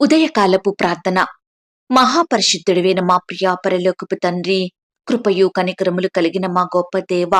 ఉదయకాలపు ప్రార్థన. మహాపరిశుద్ధుడివైన మా ప్రియా పరలోకపు తండ్రి కృపయు కనికరములు కలిగిన మా గొప్ప దేవ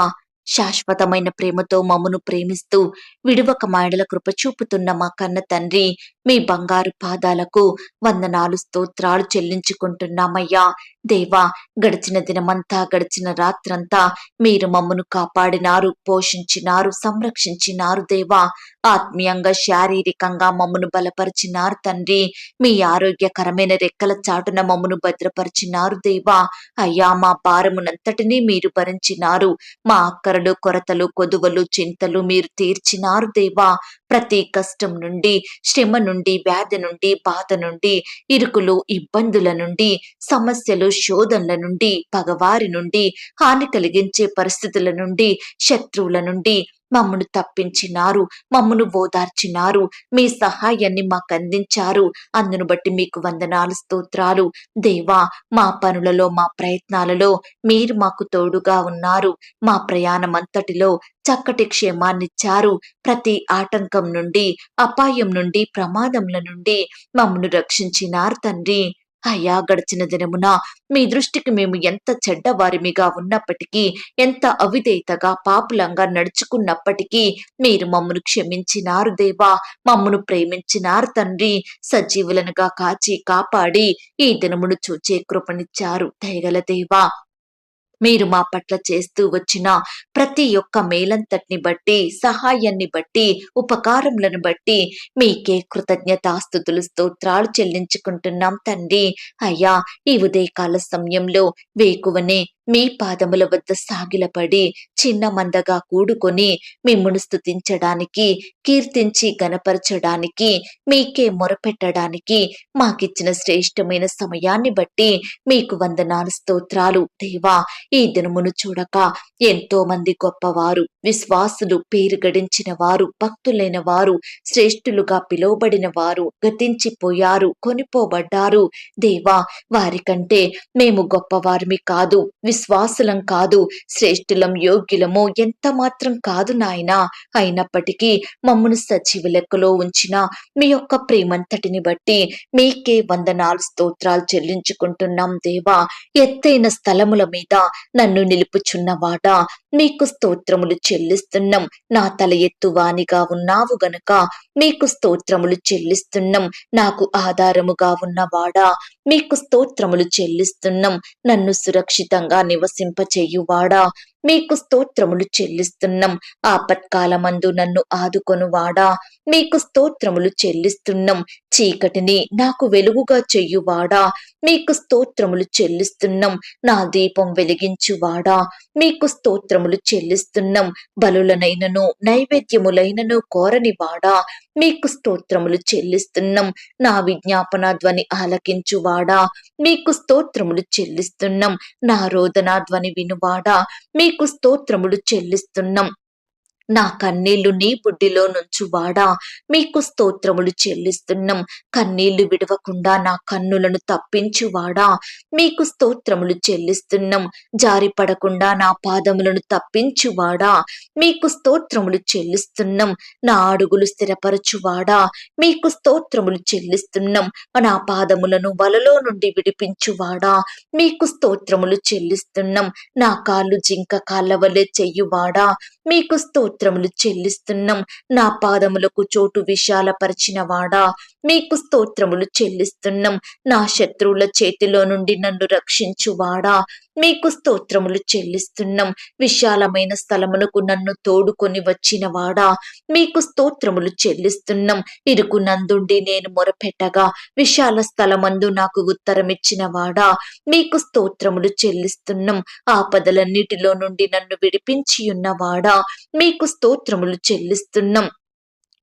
శాశ్వతమైన ప్రేమతో మమ్మను ప్రేమిస్తూ విడువక మాయడల కృప చూపుతున్న మా కన్న తండ్రి మీ బంగారు పాదాలకు వందనాలు స్తోత్రాలు చెల్లించుకుంటున్నామయ్యా. దేవా గడిచిన దినమంతా గడిచిన రాత్రంతా మీరు మమ్మను కాపాడినారు పోషించినారు సంరక్షించినారు దేవా. ఆత్మీయంగా శారీరకంగా మమ్మను బలపరిచినారు తండ్రి. మీ ఆరోగ్యకరమైన రెక్కల చాటున మమ్మను భద్రపరిచినారు దేవా. అయ్యా మా భారమునంతటినీ మీరు భరించినారు. మా అక్కరలు కొరతలు కొదువలు చింతలు మీరు తీర్చినారు దేవా. ప్రతి కష్టం నుండి శ్రమ నుండి వ్యాధి నుండి బాధ నుండి ఇరుకులు ఇబ్బందుల నుండి సమస్యలు శోధనల నుండి పగవారి నుండి హాని కలిగించే పరిస్థితుల నుండి శత్రువుల నుండి మమ్మను తప్పించినారు మమ్మను ఓదార్చినారు మీ సహాయాన్ని మాకు అందించారు అందును బట్టి మీకు వందనాలు స్తోత్రాలు. దేవా మా పనులలో మా ప్రయత్నాలలో మీరు మాకు తోడుగా ఉన్నారు. మా ప్రయాణం అంతటిలో చక్కటి క్షేమాన్నిచ్చారు. ప్రతి ఆటంకం నుండి అపాయం నుండి ప్రమాదముల నుండి మమ్మను రక్షించినారు తండ్రి. అయ్యా గడిచిన దినమున మీ దృష్టికి మేము ఎంత చెడ్డవారిమిగా ఉన్నప్పటికీ ఎంత అవిధేయతగా పాపులంగా నడుచుకున్నప్పటికీ మీరు మమ్మను క్షమించినారు దేవా. మమ్మను ప్రేమించినారు తండ్రి. సజీవులనుగా కాచి కాపాడి ఈ దినమును చూచే కృపనిచ్చారు. దయగల దేవా. మీరు మా పట్ల చేస్తూ వచ్చిన ప్రతి ఒక్క మేలంతటిని బట్టి సహాయాన్ని బట్టి ఉపకారములను బట్టి మీకే కృతజ్ఞతాస్థుతులు స్తోత్రాలు చెల్లించుకుంటున్నాం తండ్రి. అయ్యా ఈ ఉదయకాల సమయంలో వేకువనే మీ పాదముల వద్ద సాగిలపడి చిన్న మందగా కూడుకొని మిమ్మును స్తుతించడానికి కీర్తించి గనపరచడానికి మీకే మొరపెట్టడానికి మాకిచ్చిన శ్రేష్టమైన సమయాన్ని బట్టి మీకు వందనాలు స్తోత్రాలు. దేవా ఈ దినమును చూడక ఎంతో మంది గొప్పవారు విశ్వాసులు పేరు గడించిన వారు భక్తులైన వారు శ్రేష్ఠులుగా పిలువబడిన వారు గతించిపోయారు కొనిపోబడ్డారు. దేవా వారికంటే మేము గొప్పవారిమి కాదు విశ్వాసులం కాదు. శ్రేష్ఠులం యోగ్యులము ఎంత మాత్రం కాదు నాయనా. అయినప్పటికీ మమ్మను సజీవ లెక్కలో ఉంచిన మీ యొక్క ప్రేమంతటిని బట్టి మీకే వందనాలు స్తోత్రాలు చెల్లించుకుంటున్నాం దేవా. ఎత్తైన స్థలముల మీద నన్ను నిలుపుచున్నవాడా మీకు స్తోత్రములు చెల్లిస్తున్నాం. నా తల ఎత్తువానిగా ఉన్నావు గనక మీకు స్తోత్రములు చెల్లిస్తున్నాం. నాకు ఆధారముగా ఉన్నవాడా మీకు స్తోత్రములు చెల్లిస్తున్నాం. నన్ను సురక్షితంగా నివసింపచేయువాడా? మీకు స్తోత్రములు చెల్లిస్తున్నాం. ఆపత్కాలమందు నన్ను ఆదుకొనువాడా? మీకు స్తోత్రములు చెల్లిస్తున్నాం. చీకటిని నాకు వెలుగుగా చెయ్యువాడా? మీకు స్తోత్రములు చెల్లిస్తున్నాం. నా దీపం వెలిగించువాడా? మీకు స్తోత్రములు చెల్లిస్తున్నాం. బలులనైనను నైవేద్యములైనను కోరనివాడా? మీకు స్తోత్రములు చెల్లిస్తున్నాం. నా విజ్ఞాపన ధ్వని ఆలకించువాడా? మీకు స్తోత్రములు చెల్లిస్తున్నాం. నా రోదనా ధ్వని వినువాడా? నీకు స్తోత్రములు చెల్లిస్తున్నాం. నా కన్నీళ్ళు నీ బుడ్డిలో నుంచి వాడా. మీకు స్తోత్రములు చెల్లిస్తున్నాం. కన్నీళ్ళు విడవకుండా నా కన్నులను తప్పించువాడా మీకు స్తోత్రములు చెల్లిస్తున్నాం. జారి పడకుండా నా పాదములను తప్పించువాడా మీకు స్తోత్రములు చెల్లిస్తున్నాం. నా అడుగులు స్థిరపరచువాడా మీకు స్తోత్రములు చెల్లిస్తున్నాం. నా పాదములను వలలో నుండి విడిపించువాడా మీకు స్తోత్రములు చెల్లిస్తున్నాం. నా కాళ్ళు జింక కాళ్ళ వలె చెయ్యువాడా మీకు స్తోత్రములు చెల్లిస్తున్నాం. నా పాదములకు చోటు విశాలపరిచిన వాడా మీకు స్తోత్రములు చెల్లిస్తున్నాం. నా శత్రువుల చేతిలో నుండి నన్ను రక్షించువాడా? మీకు స్తోత్రములు చెల్లిస్తున్నాం. విశాలమైన స్థలమునకు నన్ను తోడుకొని వచ్చినవాడా? మీకు స్తోత్రములు చెల్లిస్తున్నాం. ఇరుకు నందుండి నేను మొరపెట్టగా విశాల స్థలమందు నాకు ఉత్తరమిచ్చినవాడా? మీకు స్తోత్రములు చెల్లిస్తున్నాం. ఆపదలన్నిటిలో నుండి నన్ను విడిపించి ఉన్నవాడా మీకు స్తోత్రములు చెల్లిస్తున్నాం.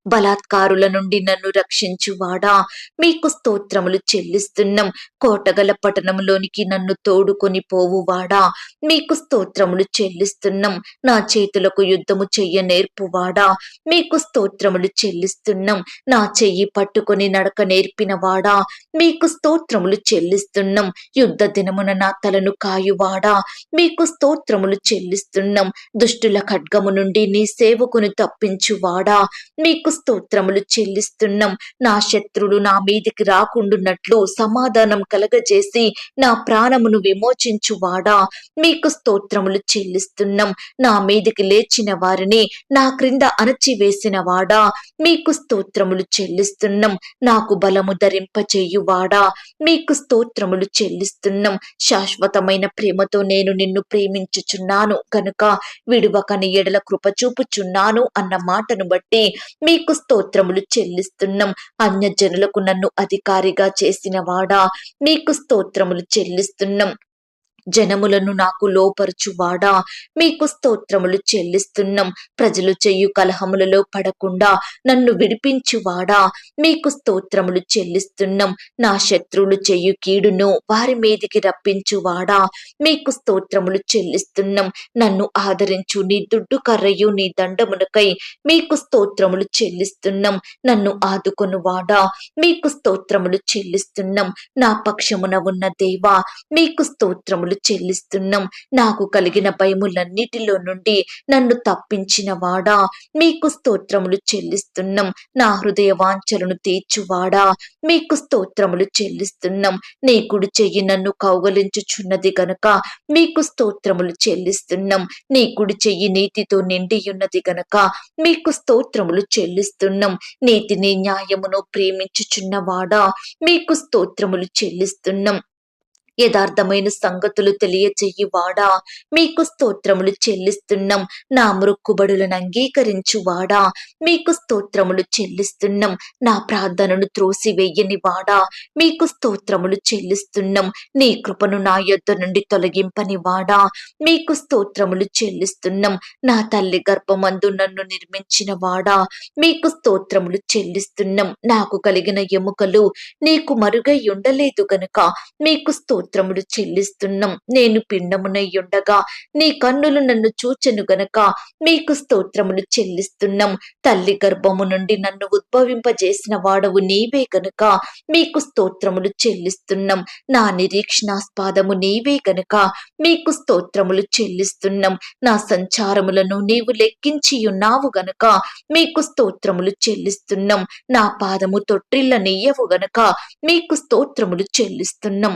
బలాత్కారుల నుండి నన్ను రక్షించువాడా? మీకు స్తోత్రములు చెల్లిస్తున్నాం. కోటగల పట్టణంలోనికి నన్ను తోడుకొని పోవువాడా? మీకు స్తోత్రములు చెల్లిస్తున్నాం. నా చేతులకు యుద్ధము చెయ్య నేర్పువాడా? మీకు స్తోత్రములు చెల్లిస్తున్నాం. నా చెయ్యి పట్టుకొని నడక నేర్పినవాడా? మీకు స్తోత్రములు చెల్లిస్తున్నాం. యుద్ధ దినమున నా తలను కాయువాడా? మీకు స్తోత్రములు చెల్లిస్తున్నాం. దుష్టుల ఖడ్గము నుండి నీ సేవకుని తప్పించువాడా? మీకు స్తోత్రములు చెల్లిస్తున్నాం. నా శత్రులు నా మీదికి రాకుండున్నట్లు సమాధానం కలగజేసి నా ప్రాణమును విమోచించువాడా. మీకు స్తోత్రములు చెల్లిస్తున్నాం. నా మీదికి లేచిన వారిని నా క్రింద అణచివేసిన వాడా మీకు స్తోత్రములు చెల్లిస్తున్నాం. నాకు బలము ధరింపచేయువాడా మీకు స్తోత్రములు చెల్లిస్తున్నాం. శాశ్వతమైన ప్రేమతో నేను నిన్ను ప్రేమించుచున్నాను. కనుక విడువకని ఎడల కృప చూపుచున్నాను అన్న మాటను బట్టి మీకు స్తోత్రములు చెల్లిస్తున్నాం. అన్యజనులకు నన్ను అధికారిగా చేసిన వాడా. మీకు స్తోత్రములు చెల్లిస్తున్నాం. జనములను నాకు లోపరచువాడా? మీకు స్తోత్రములు చెల్లిస్తున్నాం. ప్రజలు చెయ్యు కలహములలో పడకుండా నన్ను విడిపించువాడా? మీకు స్తోత్రములు చెల్లిస్తున్నాం. నా శత్రువులు చెయ్యు కీడును వారి మీదికి రప్పించువాడా? మీకు స్తోత్రములు చెల్లిస్తున్నాం. నన్ను ఆదరించు నీ దుడ్డు కర్రయు నీ దండమునకై మీకు స్తోత్రములు చెల్లిస్తున్నాం. నన్ను ఆదుకొనువాడా? మీకు స్తోత్రములు చెల్లిస్తున్నాం. నా పక్షమున ఉన్న దేవా మీకు స్తోత్రములు చెల్లిస్తున్నాం. నాకు కలిగిన భయములన్నిటిలో నుండి నన్ను తప్పించిన వాడా? మీకు స్తోత్రములు చెల్లిస్తున్నాం. నా హృదయ వాంఛలను తీర్చువాడా? మీకు స్తోత్రములు చెల్లిస్తున్నాం. నీ కుడి చెయ్యి నన్ను కౌగలించుచున్నది గనక మీకు స్తోత్రములు చెల్లిస్తున్నాం. నీ కుడి చెయ్యి నీతితో నిండియున్నది గనక మీకు స్తోత్రములు చెల్లిస్తున్నాం. నీతిని న్యాయమును ప్రేమించుచున్నవాడా మీకు స్తోత్రములు చెల్లిస్తున్నాం. యథార్థమైన సంగతులు తెలియచేయువాడా మీకు స్తోత్రములు చెల్లిస్తున్నాం. నా మృక్కుబడులను అంగీకరించువాడా? మీకు స్తోత్రములు చెల్లిస్తున్నాం. నా ప్రార్థనను త్రోసివేయని వాడా మీకు స్తోత్రములు చెల్లిస్తున్నాం. నీ కృపను నా యొద్ద నుండి తొలగింపని వాడా మీకు స్తోత్రములు చెల్లిస్తున్నాం. నా తల్లి గర్భమందు నన్ను నిర్మించిన వాడా మీకు స్తోత్రములు చెల్లిస్తున్నాం. నాకు కలిగిన ఎముకలు నీకు మరుగై ఉండలేదు గనుక మీకు స్తోత్రములు చెల్లిస్తున్నాం. నేను పిండమునయ్యుండగా నీ కన్నులు నన్ను చూచెను గనక మీకు స్తోత్రములు చెల్లిస్తున్నాం. తల్లి గర్భము నుండి నన్ను ఉద్భవింపజేసిన వాడవు నీవే గనక మీకు స్తోత్రములు చెల్లిస్తున్నాం. నా నిరీక్షణాస్పాదము నీవే గనక మీకు స్తోత్రములు చెల్లిస్తున్నాం. నా సంచారములను నీవు లెక్కించి ఉన్నావు గనక మీకు స్తోత్రములు చెల్లిస్తున్నాం. నా పాదము తొట్టిల్ల నెయ్యవు గనక మీకు స్తోత్రములు చెల్లిస్తున్నాం.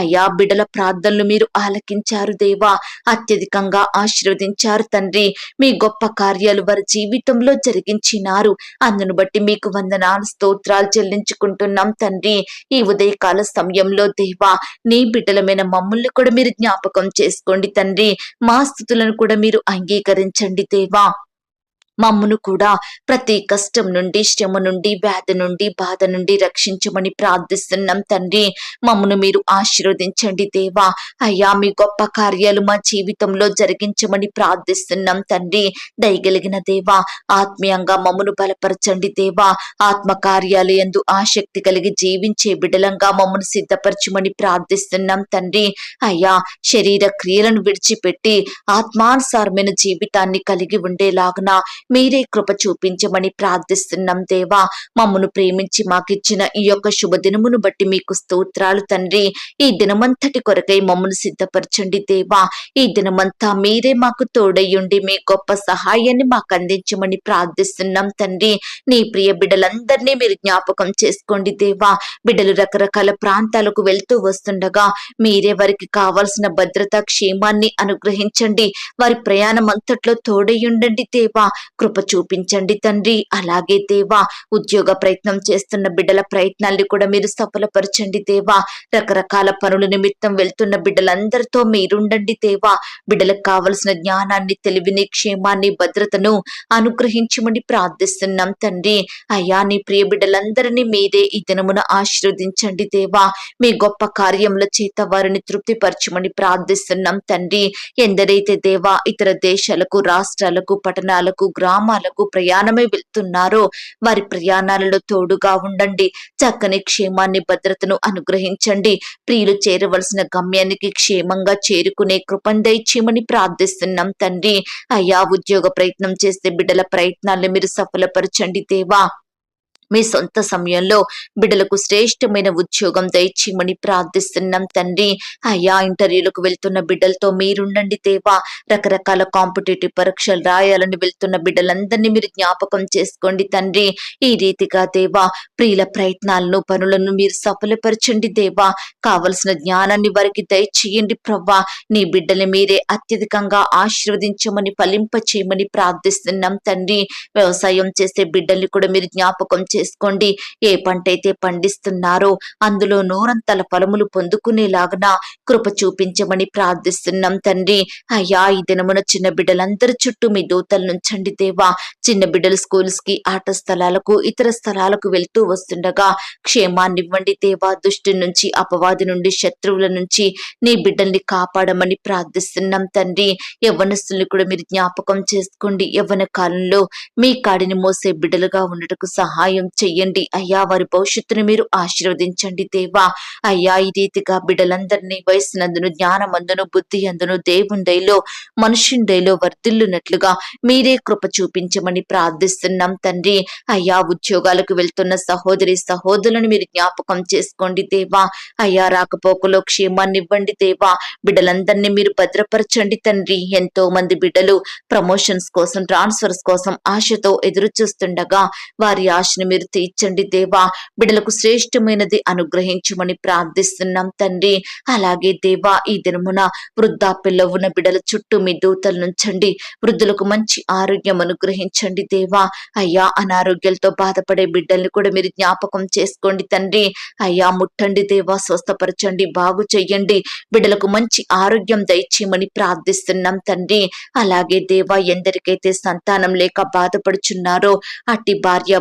అయ్యా బిడల ప్రార్థనలు మీరు ఆలకించారు దేవా. అత్యధికంగా ఆశీర్వదించారు తండ్రి. మీ గొప్ప కార్యాలు వారి జీవితంలో జరిగించినారు. అందును బట్టి మీకు వందనాలు స్తోత్రాలు చెల్లించుకుంటున్నాం తండ్రి. ఈ ఉదయకాల సమయంలో దేవా నీ బిడ్డలమైన మమ్మల్ని కూడా మీరు జ్ఞాపకం చేసుకోండి తండ్రి. మా స్థుతులను కూడా మీరు అంగీకరించండి దేవా. మమ్మును కూడా ప్రతి కష్టం నుండి శ్రమ నుండి వ్యాధి నుండి బాధ నుండి రక్షించమని ప్రార్థిస్తున్నాం తండ్రి. మమ్మను మీరు ఆశీర్వదించండి దేవా. అయ్యా మీ గొప్ప కార్యాలు మా జీవితంలో జరిగించమని ప్రార్థిస్తున్నాం తండ్రి. దయగలిగిన దేవా ఆత్మీయంగా మమ్మను బలపరచండి దేవా. ఆత్మ కార్యాలు ఎందు ఆసక్తి కలిగి జీవించే బిడలంగా మమ్మను సిద్ధపరచమని ప్రార్థిస్తున్నాం తండ్రి. అయ్యా శరీర క్రియలను విడిచిపెట్టి ఆత్మానుసారమైన జీవితాన్ని కలిగి ఉండేలాగున మీరే కృప చూపించమని ప్రార్థిస్తున్నాం దేవా. మమ్మను ప్రేమించి మాకిచ్చిన ఈ యొక్క శుభదినమును బట్టి మీకు స్తోత్రాలు తండ్రి. ఈ దినమంతటి కొరకై మమ్మను సిద్ధపరచండి దేవా. ఈ దినమంతా మీరే మాకు తోడయ్యుండి మీ గొప్ప సహాయాన్ని మాకు అందించమని ప్రార్థిస్తున్నాం తండ్రి. నీ ప్రియ బిడ్డలందరినీ మీరు జ్ఞాపకం చేసుకోండి దేవా. బిడ్డలు రకరకాల ప్రాంతాలకు వెళ్తూ వస్తుండగా మీరే వారికి కావాల్సిన భద్రత క్షేమాన్ని అనుగ్రహించండి. వారి ప్రయాణం అంతట్లో తోడయ్యుండండి దేవా. కృప చూపించండి తండ్రి. అలాగే దేవా ఉద్యోగ ప్రయత్నం చేస్తున్న బిడ్డల ప్రయత్నాల్ని కూడా మీరు సఫలపరచండి దేవా. రకరకాల పనుల నిమిత్తం వెళ్తున్న బిడ్డలందరితో మీరుండండి దేవా. బిడ్డలకు కావలసిన జ్ఞానాన్ని తెలివిని క్షేమాన్ని భద్రతను అనుగ్రహించమని ప్రార్థిస్తున్నాం తండ్రి. అయ్యా నీ ప్రియ బిడ్డలందరినీ మీరే ఈ దినమున ఆశీర్వదించండి దేవా. మీ గొప్ప కార్యముల చేత వారిని తృప్తిపరచమని ప్రార్థిస్తున్నాం తండ్రి. ఎందరైతే దేవా ఇతర దేశాలకు రాష్ట్రాలకు పట్టణాలకు గ్రామాలకు గ్రామాలకు ప్రయాణమై వెళ్తున్నారో. వారి ప్రయాణాలలో తోడుగా ఉండండి. చక్కని క్షేమాన్ని భద్రతను అనుగ్రహించండి. ప్రియులు చేరవలసిన గమ్యానికి క్షేమంగా చేరుకునే కృపను దయచేయమని ప్రార్థిస్తున్నాం తండ్రి. అయ్యా ఉద్యోగ ప్రయత్నం చేసే బిడ్డల ప్రయత్నాలను మీరు సఫలపరచండి దేవా. మీ సొంత సమయంలో బిడ్డలకు శ్రేష్టమైన ఉద్యోగం దయచేయమని ప్రార్థిస్తున్నాం తండ్రి. అయ్యా ఇంటర్వ్యూలకు వెళ్తున్న బిడ్డలతో మీరుండండి దేవా. రకరకాల కాంపిటేటివ్ పరీక్షలు రాయాలని వెళ్తున్న బిడ్డలందరినీ మీరు జ్ఞాపకం చేసుకోండి తండ్రి. ఈ రీతిగా దేవా ప్రియుల ప్రయత్నాలను పనులను మీరు సఫలపరచండి దేవా. కావలసిన జ్ఞానాన్ని వారికి దయచేయండి ప్రవ్వా. నీ బిడ్డని మీరే అత్యధికంగా ఆశీర్వదించమని ఫలింప చేయమని ప్రార్థిస్తున్నాం తండ్రి. వ్యవసాయం చేసే బిడ్డల్ని కూడా మీరు జ్ఞాపకం చే చేసుకోండి. ఏ పంట అయితే పండిస్తున్నారో అందులో నూరంతల ఫలములు పొందుకునేలాగన కృప చూపించమని ప్రార్థిస్తున్నాం తండ్రి. అయ్యా ఈ దినమున చిన్న బిడ్డలందరి చుట్టూ మీ దూతలు నుంచండి దేవా. చిన్న బిడ్డలు స్కూల్స్కి ఆట స్థలాలకు ఇతర స్థలాలకు వెళ్తూ వస్తుండగా క్షేమాన్ని ఇవ్వండి దేవా. దుష్టి నుంచి అపవాది నుండి శత్రువుల నుంచి నీ బిడ్డల్ని కాపాడమని ప్రార్థిస్తున్నాం తండ్రి. యవ్వనస్తుల్ని కూడా మీరు జ్ఞాపకం చేసుకోండి. యవ్వన కాలంలో మీ కాడిని మోసే బిడ్డలుగా ఉండటకు సహాయం చెయ్యండి. అయ్యా వారి భవిష్యత్తును మీరు ఆశీర్వదించండి దేవా. అయ్యా ఈ రీతిగా బిడ్డలందరినీ వయసునందును జ్ఞానమందును బుద్ధి అందును దేవుండైలో మనుషుండైలో వర్ధిల్లునట్లుగా మీరే కృప చూపించమని ప్రార్థిస్తున్నాం తండ్రి. అయ్యా ఉద్యోగాలకు వెళ్తున్న సహోదరి సహోదరులను మీరు జ్ఞాపకం చేసుకోండి దేవా. అయ్యా రాకపోకలో క్షేమాన్ని ఇవ్వండి దేవా. బిడ్డలందరినీ మీరు భద్రపరచండి తండ్రి. ఎంతో మంది బిడ్డలు ప్రమోషన్స్ కోసం ట్రాన్స్ఫర్స్ కోసం ఆశతో ఎదురు చూస్తుండగా వారి ఆశను మీరు తీర్చండి దేవా. బిడలకు శ్రేష్టమైనది అనుగ్రహించమని ప్రార్థిస్తున్నాం తండ్రి. అలాగే దేవా ఈ దినమున వృద్ధాప్యలో ఉన్న బిడల చుట్టూ మీ దూతలు నుంచండి. వృద్ధులకు మంచి ఆరోగ్యం అనుగ్రహించండి దేవా. అయ్యా అనారోగ్యాలతో బాధపడే బిడ్డల్ని కూడా మీరు జ్ఞాపకం చేసుకోండి తండ్రి. అయ్యా ముట్టండి దేవా స్వస్థపరచండి బాగు చెయ్యండి. బిడ్డలకు మంచి ఆరోగ్యం దయచేయమని ప్రార్థిస్తున్నాం తండ్రి. అలాగే దేవా ఎందరికైతే సంతానం లేక బాధపడుచున్నారో అట్టి భార్య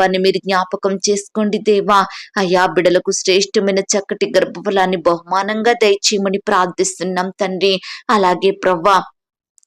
వారిని మీరు జ్ఞాపకం చేసుకోండి దేవా. అయ్యా బిడలకు శ్రేష్టమైన చక్కటి గర్భఫలాన్ని బహుమానంగా దయచేయమని ప్రార్థిస్తున్నాం తండ్రి. అలాగే ప్రవ్వా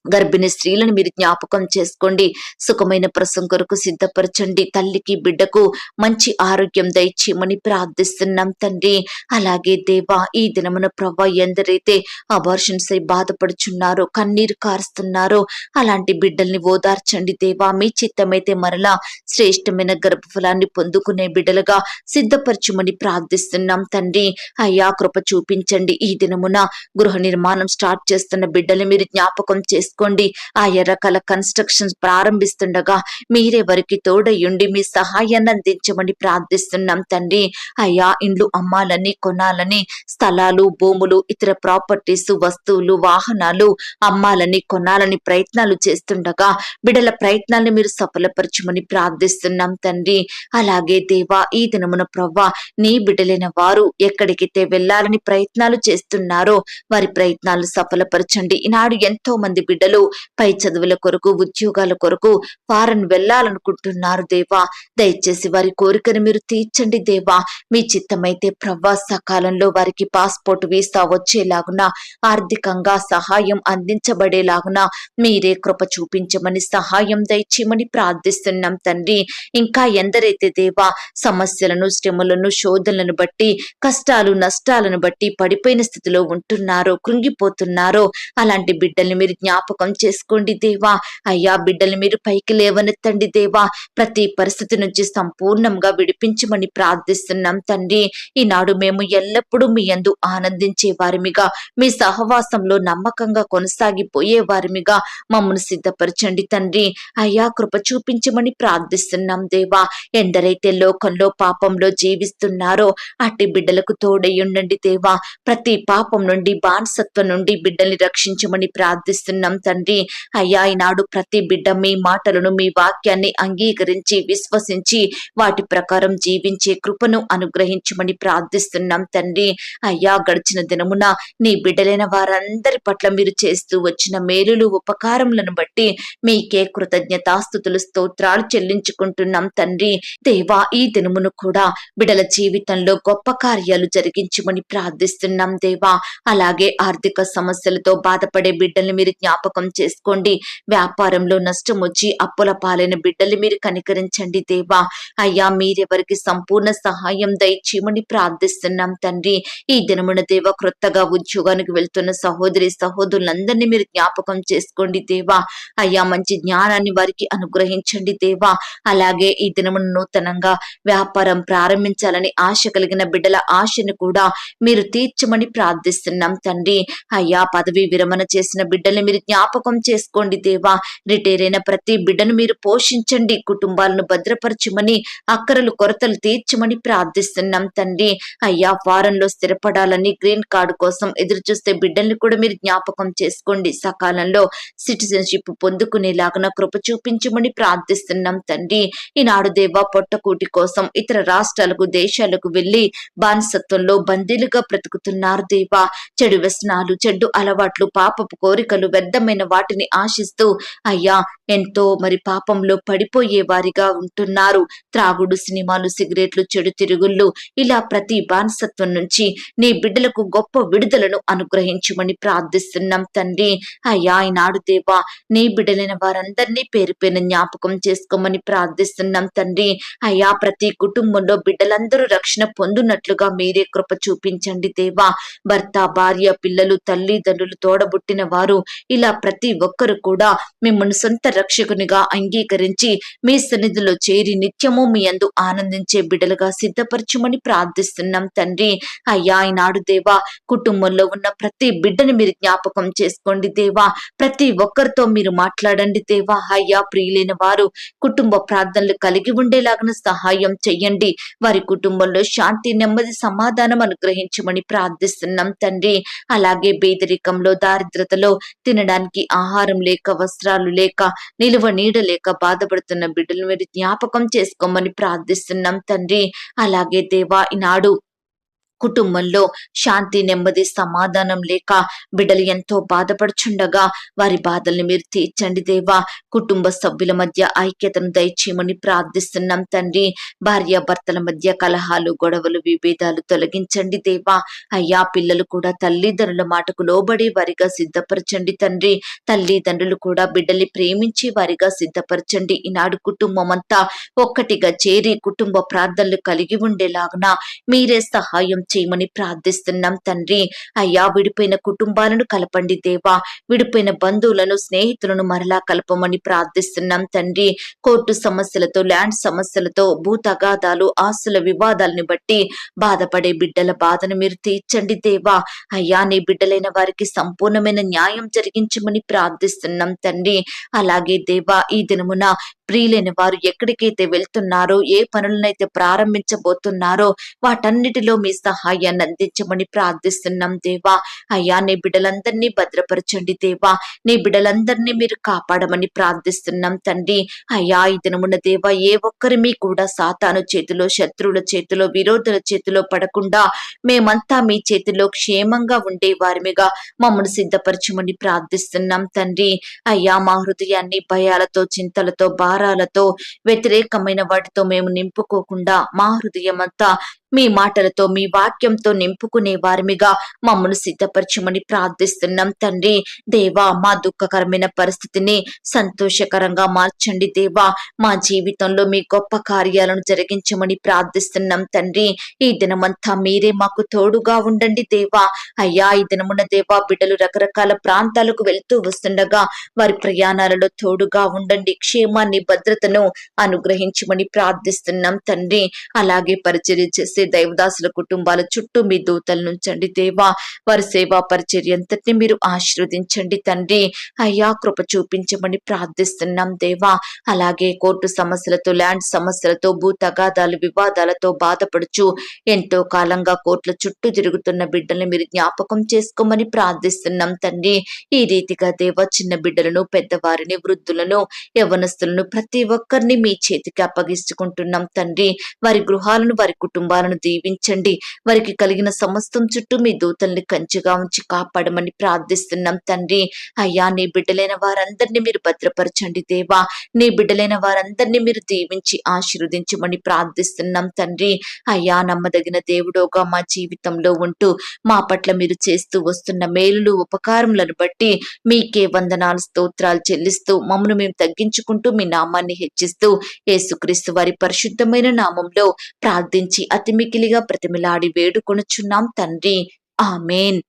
గర్భిణీ స్త్రీలను మీరు జ్ఞాపకం చేసుకోండి. సుఖమైన ప్రసం కొరకు సిద్ధపరచండి. తల్లికి బిడ్డకు మంచి ఆరోగ్యం దయచేయమని ప్రార్థిస్తున్నాం తండ్రి. అలాగే దేవా ఈ దినమున ప్రభా ఎందరైతే అబార్షన్స్ అయి బాధపడుచున్నారో కన్నీరు కారుస్తున్నారో అలాంటి బిడ్డల్ని ఓదార్చండి దేవా. మీ చిత్తమైతే మరలా శ్రేష్టమైన గర్భఫలాన్ని పొందుకునే బిడ్డలుగా సిద్ధపరచుమని ప్రార్థిస్తున్నాం తండ్రి. అయ్యా కృప చూపించండి. ఈ దినమున గృహ నిర్మాణం స్టార్ట్ చేస్తున్న బిడ్డలు మీరు జ్ఞాపకం చేసుకోండి. ఆ ఎర్రకల కన్స్ట్రక్షన్ ప్రారంభిస్తుండగా మీరే వారికి తోడయ్యుండి మీ సహాయాన్ని అందించమని ప్రార్థిస్తున్నాం తండ్రి. అయ్యా ఇండ్లు అమ్మాలని కొనాలని స్థలాలు భూములు ఇతర ప్రాపర్టీస్ వస్తువులు వాహనాలు అమ్మాలని కొనాలని ప్రయత్నాలు చేస్తుండగా బిడల ప్రయత్నాలను మీరు సఫలపరచమని ప్రార్థిస్తున్నాం తండ్రి. అలాగే దేవా ఈ దినమున ప్రవ్వా నీ బిడలైన వారు ఎక్కడికైతే వెళ్ళాలని ప్రయత్నాలు చేస్తున్నారో వారి ప్రయత్నాలు సఫలపరచండి. ఈనాడు ఎంతో మంది బిడ్డలు పై చదువుల కొరకు ఉద్యోగాల కొరకు ఫారెన్ వెళ్ళాలనుకుంటున్నారు దేవా. దయచేసి వారి కోరికను మీరు తీర్చండి దేవా. మీ చిత్తమైతే ప్రవ్వా సకాలంలో వారికి పాస్పోర్ట్ వీసా వచ్చేలాగున ఆర్థికంగా సహాయం అందించబడేలాగున మీరే కృప చూపించమని సహాయం దయచేయమని ప్రార్థిస్తున్నాం తండ్రి. ఇంకా ఎందరైతే దేవా సమస్యలను శ్రమలను శోధనలను బట్టి కష్టాలు నష్టాలను బట్టి పడిపోయిన స్థితిలో ఉంటున్నారో కృంగిపోతున్నారో అలాంటి బిడ్డల్ని మీరు జ్ఞాపకం చేసుకోండి దేవా. అయ్యా బిడ్డలు మీరు పైకి లేవనెత్తండి దేవా. ప్రతి పరిస్థితి నుంచి సంపూర్ణంగా విడిపించమని ప్రార్థిస్తున్నాం తండ్రి. ఈనాడు మేము ఎల్లప్పుడూ మీ అందు ఆనందించే వారిమిగా మీ సహవాసంలో నమ్మకంగా కొనసాగిపోయే వారిమిగా మమ్మల్ని సిద్ధపరచండి తండ్రి. అయ్యా కృప చూపించమని ప్రార్థిస్తున్నాం దేవా. ఎందరైతే లోకంలో పాపంలో జీవిస్తున్నారో అట్టి బిడ్డలకు తోడయ్యుండండి దేవా. ప్రతి పాపం నుండి బానిసత్వం నుండి బిడ్డల్ని రక్షించమని ప్రార్థిస్తున్నాం తండ్రి. అయ్యా ఈనాడు ప్రతి బిడ్డ మీ మాటలను మీ వాక్యాన్ని అంగీకరించి విశ్వసించి వాటి ప్రకారం జీవించే కృపను అనుగ్రహించమని ప్రార్థిస్తున్నాం తండ్రి. అయ్యా గడిచిన దినమున నీ బిడ్డలైన వారందరి పట్ల మీరు చేస్తూ వచ్చిన మేలులు ఉపకారములను బట్టి మీకే కృతజ్ఞతాస్థుతులు స్తోత్రాలు చెల్లించుకుంటున్నాం తండ్రి. దేవా ఈ దినమును కూడా బిడల జీవితంలో గొప్ప కార్యాలు జరిగించమని ప్రార్థిస్తున్నాం దేవా. అలాగే ఆర్థిక సమస్యలతో బాధపడే బిడ్డల్ని మీరు జ్ఞాపకం జ్ఞాపకం చేసుకోండి. వ్యాపారంలో నష్టం వచ్చి అప్పుల పాలైన బిడ్డలు మీరు కనికరించండి దేవా. అయ్యా మీరెవరికి సంపూర్ణ సహాయం దయచేయమని ప్రార్థిస్తున్నాం తండ్రి. ఈ దినమున దేవ క్రొత్తగా ఉద్యోగానికి వెళ్తున్న సహోదరి సహోదరులందరినీ మీరు జ్ఞాపకం చేసుకోండి దేవా. అయ్యా మంచి జ్ఞానాన్ని వారికి అనుగ్రహించండి దేవా. అలాగే ఈ దినమున నూతనంగా వ్యాపారం ప్రారంభించాలని ఆశ కలిగిన బిడ్డల ఆశను కూడా మీరు తీర్చమని ప్రార్థిస్తున్నాం తండ్రి. అయ్యా పదవి విరమణ చేసిన బిడ్డలు మీరు జ్ఞాపకం చేసుకోండి దేవా. రిటైర్ అయిన ప్రతి బిడ్డను మీరు పోషించండి. కుటుంబాలను భద్రపరచమని అక్కరలు కొరతలు తీర్చమని ప్రార్థిస్తున్నాం తండ్రి. అయ్యా వారంలో స్థిరపడాలని గ్రీన్ కార్డు కోసం ఎదురు చూస్తే బిడ్డల్ని కూడా మీరు జ్ఞాపకం చేసుకోండి. సకాలంలో సిటిజన్షిప్ పొందుకునేలాగా కృప చూపించమని ప్రార్థిస్తున్నాం తండ్రి. ఈనాడు దేవా పొట్టకూటి కోసం ఇతర రాష్ట్రాలకు దేశాలకు వెళ్ళి బానిసత్వంలో బందీలుగా బ్రతుకుతున్నారు దేవా. చెడు వ్యసనాలు చెడ్డు అలవాట్లు పాపపు కోరికలు వ్యర్థమైన వాటిని ఆశిస్తూ అయ్యా ఎంతో మరి పాపంలో పడిపోయే వారిగా ఉంటున్నారు. త్రాగుడు సినిమాలు సిగరెట్లు చెడు తిరుగుళ్ళు ఇలా ప్రతి బానిసత్వం నుంచి నీ బిడ్డలకు గొప్ప విడుదలను అనుగ్రహించమని ప్రార్థిస్తున్నాం తండ్రి. అయ్యా ఈనాడు దేవా నీ బిడ్డలైన వారందరినీ పేరు పైన జ్ఞాపకం చేసుకోమని ప్రార్థిస్తున్నాం తండ్రి. అయ్యా ప్రతి కుటుంబంలో బిడ్డలందరూ రక్షణ పొందునట్లుగా మీరే కృప చూపించండి దేవా. భర్త భార్య పిల్లలు తల్లిదండ్రులు తోడబుట్టిన వారు ఇలా ప్రతి ఒక్కరు కూడా మిమ్మల్ని సొంత రక్షకునిగా అంగీకరించి మీ సన్నిధిలో చేరి నిత్యము మీ అందు ఆనందించే బిడ్డలుగా సిద్ధపరచుమని ప్రార్థిస్తున్నాం తండ్రి. అయ్యా ఈనాడు దేవా కుటుంబంలో ఉన్న ప్రతి బిడ్డని మీరు జ్ఞాపకం చేసుకోండి దేవా. ప్రతి ఒక్కరితో మీరు మాట్లాడండి దేవా. అయ్యా ప్రియులైన వారు కుటుంబ ప్రార్థనలు కలిగి ఉండేలాగా సహాయం చెయ్యండి. వారి కుటుంబంలో శాంతి నెమ్మది సమాధానం అనుగ్రహించమని ప్రార్థిస్తున్నాం తండ్రి. అలాగే పేదరికంలో దారిద్రతలో తినడానికి ఆహారం లేక వస్త్రాలు లేక నిలువ నీడ లేక బాధపడుతున్న బిడ్డలు మీరు జ్ఞాపకం చేసుకోమని ప్రార్థిస్తున్నాం తండ్రి. అలాగే దేవా ఈనాడు కుటుంబంలో శాంతి నెమ్మది సమాధానం లేక బిడ్డలు ఎంతో బాధపడుచుండగా వారి బాధల్ని మీరు తీర్చండి దేవా. కుటుంబ సభ్యుల మధ్య ఐక్యతను దయచేయమని ప్రార్థిస్తున్నాం తండ్రి. భార్య భర్తల మధ్య కలహాలు గొడవలు విభేదాలు తొలగించండి దేవా. అయ్యా పిల్లలు కూడా తల్లిదండ్రుల మాటకు లోబడి వారిగా సిద్ధపరచండి తండ్రి. తల్లిదండ్రులు కూడా బిడ్డల్ని ప్రేమించి వారిగా సిద్ధపరచండి. ఈనాడు కుటుంబం అంతా ఒక్కటిగా చేరి కుటుంబ ప్రార్థనలు కలిగి ఉండేలాగున మీరే సహాయం చేయమని ప్రార్థిస్తున్నాం తండ్రి. అయ్యా విడిపోయిన కుటుంబాలను కలపండి దేవా. విడిపోయిన బంధువులను స్నేహితులను మరలా కలపమని ప్రార్థిస్తున్నాం తండ్రి. కోర్టు సమస్యలతో ల్యాండ్ సమస్యలతో భూ తగాదాలు ఆస్తుల వివాదాలను బట్టి బాధపడే బిడ్డల బాధను మీరు తీర్చండి దేవా. అయ్యా నీ బిడ్డలైన వారికి సంపూర్ణమైన న్యాయం జరిగించమని ప్రార్థిస్తున్నాం తండ్రి. అలాగే దేవా ఈ దినమున ప్రియులైన వారు ఎక్కడికైతే వెళ్తున్నారో ఏ పనులనైతే ప్రారంభించబోతున్నారో వాటన్నిటిలో మీ సహాయాన్ని అందించమని ప్రార్థిస్తున్నాం దేవా. అయ్యా నీ బిడ్డలందరినీ భద్రపరచండి దేవా. నీ బిడ్డలందరినీ మీరు కాపాడమని ప్రార్థిస్తున్నాం తండ్రి. అయ్యా ఈ దినమున దేవా ఏ ఒక్కరిమి కూడా సాతాను చేతిలో శత్రువుల చేతిలో విరోధుల చేతిలో పడకుండా మేమంతా మీ చేతిలో క్షేమంగా ఉండే వారిమిగా మమ్మల్ని సిద్ధపరచమని ప్రార్థిస్తున్నాం తండ్రి. అయ్యా మా హృదయాన్ని భయాలతో చింతలతో భారాలతో వ్యతిరేకమైన వాటితో మేము నింపుకోకుండా మా హృదయం అంతా మీ మాటలతో మీ వాక్యంతో నింపుకునే వారిమిగా మమ్మల్ని సిద్ధపరచమని ప్రార్థిస్తున్నాం తండ్రి. దేవా మా దుఃఖకరమైన పరిస్థితిని సంతోషకరంగా మార్చండి దేవా. మా జీవితంలో మీ గొప్ప కార్యాలను జరిగించమని ప్రార్థిస్తున్నాం తండ్రి. ఈ దినమంతా మీరే మాకు తోడుగా ఉండండి దేవా. అయ్యా ఈ దినమున దేవా బిడ్డలు రకరకాల ప్రాంతాలకు వెళ్తూ వస్తుండగా వారి ప్రయాణాలలో తోడుగా ఉండండి. క్షేమాన్ని భద్రతను అనుగ్రహించమని ప్రార్థిస్తున్నాం తండ్రి. అలాగే పరిచర్య చేసే దైవదాసుల కుటుంబాల చుట్టూ మీ దూతలు నుంచండి దేవా. వారి సేవా పరిచర్య అంతటిని మీరు ఆశీర్వదించండి తండ్రి. అయ్యా కృప చూపించమని ప్రార్థిస్తున్నాం దేవా. అలాగే కోర్టు సమస్యలతో ల్యాండ్ సమస్యలతో భూ తగాదాలు వివాదాలతో బాధపడుచు. ఎంతో కాలంగా కోర్టుల చుట్టూ తిరుగుతున్న బిడ్డల్ని మీరు జ్ఞాపకం చేసుకోమని ప్రార్థిస్తున్నాం తండ్రి. ఈ రీతిగా దేవ చిన్న బిడ్డలను పెద్దవారిని వృద్ధులను యవనస్తులను ప్రతి ఒక్కరిని మీ చేతికి అప్పగించుకుంటున్నాం తండ్రి. వారి గృహాలను వారి కుటుంబాలను కుటుంబాలను దీవించండి. వారికి కలిగిన సమస్తం చుట్టూ మీ దూతల్ని కంచెగా ఉంచి కాపాడమని ప్రార్థిస్తున్నాం తండ్రి. అయ్యా నీ బిడ్డలైన వారందరినీ మీరు భద్రపరచండి దేవా. నీ బిడ్డలైన వారందరినీ మీరు దీవించి ఆశీర్వదించమని ప్రార్థిస్తున్నాం తండ్రి. అయ్యా నమ్మదగిన దేవుడోగా మా జీవితంలో ఉంటూ మా పట్ల మీరు చేస్తూ వస్తున్న మేలులు ఉపకారములను బట్టి మీకే వందనాలు స్తోత్రాలు చెల్లిస్తూ మమ్మను మేము తగ్గించుకుంటూ మీ నామాన్ని హెచ్చిస్తూ యేసుక్రీస్తు వారి పరిశుద్ధమైన నామంలో ప్రార్థించి అతి మిక్కిలిగా ప్రతిమిలాడి వేడుకొనుచున్నాం తండ్రి. ఆమెన్.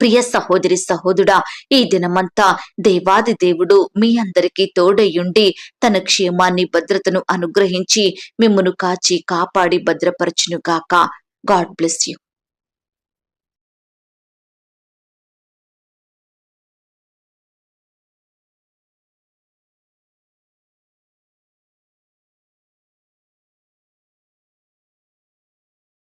ప్రియ సహోదరి సహోదుడా ఈ దినమంతా దేవాది దేవుడు మీ అందరికీ తోడయ్యుండి తన క్షేమాన్ని భద్రతను అనుగ్రహించి మిమ్మును కాచి కాపాడి భద్రపరచునుగాక. God bless you.